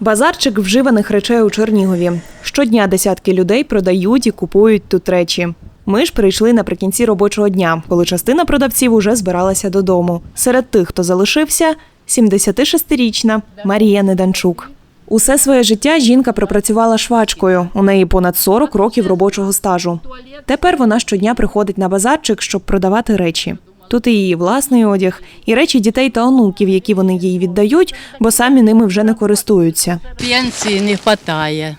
Базарчик вживаних речей у Чернігові. Щодня десятки людей продають і купують тут речі. Ми ж прийшли наприкінці робочого дня, коли частина продавців уже збиралася додому. Серед тих, хто залишився, 76-річна Марія Неданчук. Усе своє життя жінка пропрацювала швачкою. У неї понад 40 років робочого стажу. Тепер вона щодня приходить на базарчик, щоб продавати речі. Тут і її власний одяг, і речі дітей та онуків, які вони їй віддають, бо самі ними вже не користуються. Пенсии не хватает.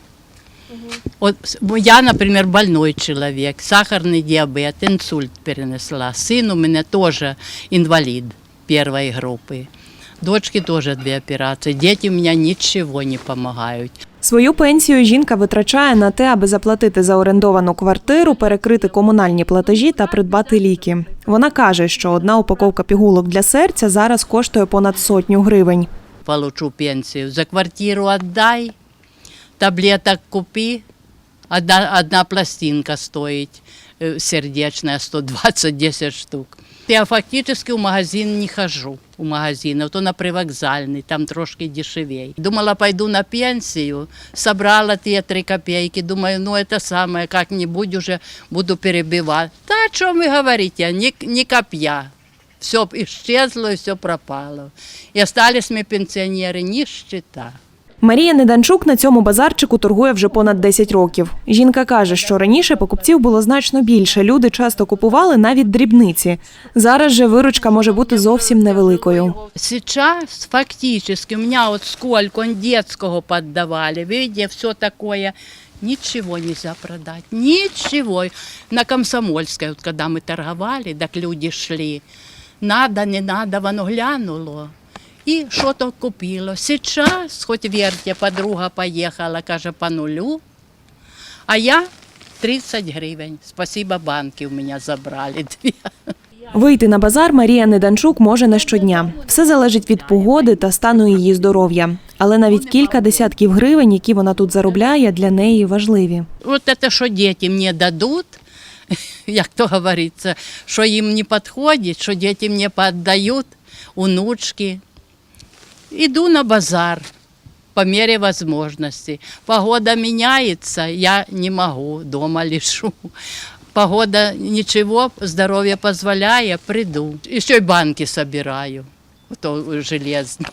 Вот с- я, например, больной человек, сахарный диабет, инсульт перенесла. Сын у меня тоже инвалид первой группы. Дочки тоже две операции. Дети у меня ничего не помогают. Свою пенсію жінка витрачає на те, аби заплатити за орендовану квартиру, перекрити комунальні платежі та придбати ліки. Вона каже, що одна упаковка пігулок для серця зараз коштує понад сотню гривень. Получу пенсию. За квартиру отдай, таблеток купи. Одна, одна пластинка стоит э, сердечная, 120-10 штук. Я фактически в магазин не хожу, у магазина, то на привокзальный, там трошки дешевей. Думала, пойду на пенсию, собрала те три копейки, думаю, ну это самое, как-нибудь уже буду перебивать. Да о чем вы говорите, ни, ни копья. Все исчезло и все пропало. И остались мы пенсионеры, нищета. Марія Неданчук на цьому базарчику торгує вже понад 10 років. Жінка каже, що раніше покупців було значно більше. Люди часто купували навіть дрібниці. Зараз же виручка може бути зовсім невеликою. Сейчас фактически у меня вот сколько он детского поддавали, видите, все такое. Ничего нельзя продать, ничего. На Комсомольской, вот когда мы торговали, так люди шли. Надо, не надо, воно глянуло. І що то купило. Сейчас, хоч верьте, подруга поїхала, каже, по нулю. А я 30 гривень. Спасибо, банки у мене забрали дві. Вийти на базар Марія Неданчук може не щодня. Все залежить від погоди та стану її здоров'я. Але навіть кілька десятків гривень, які вона тут заробляє, для неї важливі. Вот это, что дети мне дадут, як то говорится, что им не подходит, что дети мне поотдают, внучки. Иду на базар по мере возможности. Погода меняется, я не могу, дома лежу. Погода ничего, здоровье позволяет, приду. Еще и банки собираю, то железные.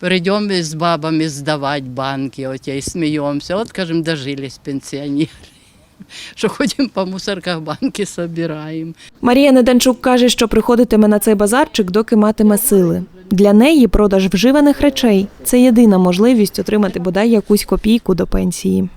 Придем с бабами сдавать банки, вот и смеемся. Вот, скажем, дожились пенсионеры. Що ходимо по мусорках банки собираємо. Марія Неданчук каже, що приходитиме на цей базарчик, доки матиме сили. Для неї продаж вживаних речей це єдина можливість отримати бодай якусь копійку до пенсії.